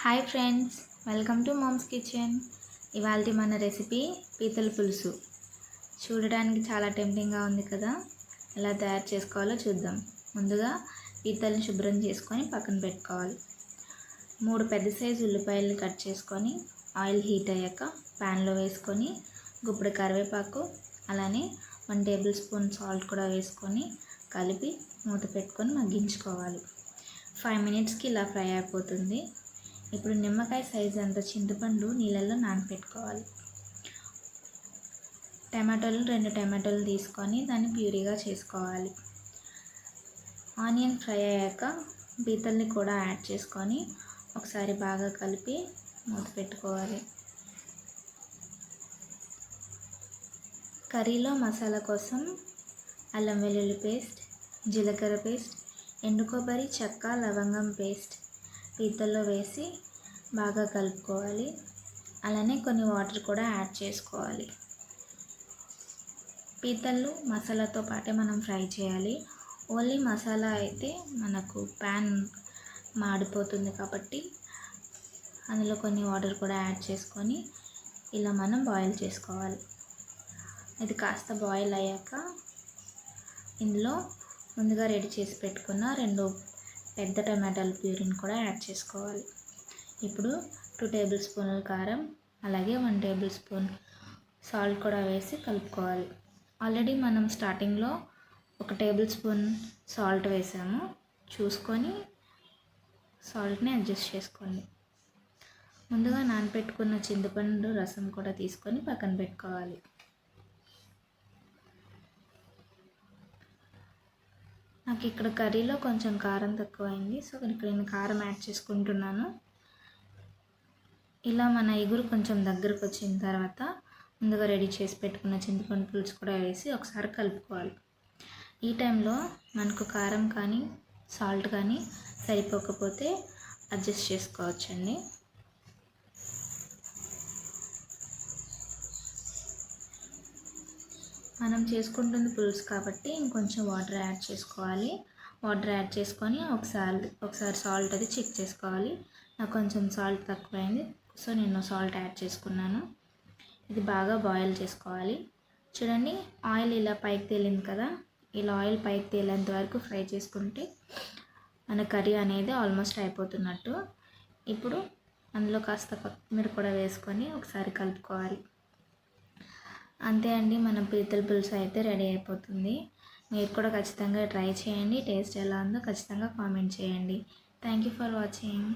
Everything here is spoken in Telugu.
Hi friends welcome to mom's kitchen. ఇవాళ మన రెసిపీ పీతల పులుసు. చూడడానికి చాలా టెంప్టింగ్గా ఉంది కదా ఎలా తయారు చేసుకోవాలో చూద్దాం. ముందుగా పీతల్ని శుభ్రం చేసుకొని పక్కన పెట్టుకోవాలి. మూడు పెద్ద సైజు ఉల్లిపాయలు కట్ చేసుకొని ఆయిల్ హీట్ అయ్యాక ప్యాన్లో వేసుకొని గుప్పుడు కరివేపాకు అలానే వన్ టేబుల్ స్పూన్ సాల్ట్ కూడా వేసుకొని కలిపి మూత పెట్టుకొని మగ్గించుకోవాలి. ఫైవ్ మినిట్స్కి ఇలా ఫ్రై అయిపోతుంది. ఇప్పుడు నిమ్మకాయ సైజు అంత చింతపండు నీళ్ళల్లో నానపెట్టుకోవాలి. టమాటోలు రెండు టమాటోలు తీసుకొని దాన్ని ప్యూరీగా చేసుకోవాలి. ఆనియన్ ఫ్రై అయ్యాక పీతల్ని కూడా యాడ్ చేసుకొని ఒకసారి బాగా కలిపి మూత పెట్టుకోవాలి. కర్రీలో మసాలా కోసం అల్లం వెల్లుల్లి పేస్ట్ జీలకర్ర పేస్ట్ ఎండు కొబ్బరి చెక్క లవంగం పేస్ట్ పీతల్లో వేసి బాగా కలుపుకోవాలి. అలానే కొన్ని వాటర్ కూడా యాడ్ చేసుకోవాలి. పీతలు మసాలాతో పాటే మనం ఫ్రై చేయాలి. ఓన్లీ మసాలా అయితే మనకు ప్యాన్ మాడిపోతుంది కాబట్టి అందులో కొన్ని వాటర్ కూడా యాడ్ చేసుకొని ఇలా మనం బాయిల్ చేసుకోవాలి. ఇది కాస్త బాయిల్ అయ్యాక ఇందులో ముందుగా రెడీ చేసి పెట్టుకున్న రెండు పెద్ద టమాటాల ప్యూరిని కూడా యాడ్ చేసుకోవాలి. ఇప్పుడు టూ టేబుల్ స్పూన్ల కారం అలాగే వన్ టేబుల్ స్పూన్ సాల్ట్ కూడా వేసి కలుపుకోవాలి. ఆల్రెడీ మనం స్టార్టింగ్లో ఒక టేబుల్ స్పూన్ సాల్ట్ వేసాము. చూసుకొని సాల్ట్ని అడ్జస్ట్ చేసుకోండి. ముందుగా నానపెట్టుకున్న చింతపండు రసం కూడా తీసుకొని పక్కన పెట్టుకోవాలి. నాకు ఇక్కడ కర్రీలో కొంచెం కారం తక్కువైంది. సో ఇక్కడ నేను కారం యాడ్ చేసుకుంటున్నాను. ఇలా మన ఎగురు కొంచెం దగ్గరకు వచ్చిన తర్వాత ముందుగా రెడీ చేసి పెట్టుకున్న చింతపండు పులుసు కూడా వేసి ఒకసారి కలుపుకోవాలి. ఈ టైంలో మనకు కారం కానీ సాల్ట్ కానీ సరిపోకపోతే అడ్జస్ట్ చేసుకోవచ్చండి. మనం చేసుకుంటుంది పులుసు కాబట్టి ఇంకొంచెం వాటర్ యాడ్ చేసుకోవాలి. వాటర్ యాడ్ చేసుకొని ఒకసారి ఒకసారి సాల్ట్ అది చెక్ చేసుకోవాలి. నాకు కొంచెం సాల్ట్ తక్కువైంది సో నేను సాల్ట్ యాడ్ చేసుకున్నాను. ఇది బాగా బాయిల్ చేసుకోవాలి. చూడండి ఆయిల్ ఇలా పైకి తేలింది కదా ఇలా ఆయిల్ పైకి తేలేంత వరకు ఫ్రై చేసుకుంటే మన కర్రీ అనేది ఆల్మోస్ట్ అయిపోతున్నట్టు. ఇప్పుడు అందులో కాస్త కొత్తిమీర కూడా వేసుకొని ఒకసారి కలుపుకోవాలి. అంతే అండి మన పీతల పులుసు అయితే రెడీ అయిపోతుంది. మీరు కూడా ఖచ్చితంగా ట్రై చేయండి టేస్ట్ ఎలా ఉందో ఖచ్చితంగా కామెంట్ చేయండి. Thank you for watching.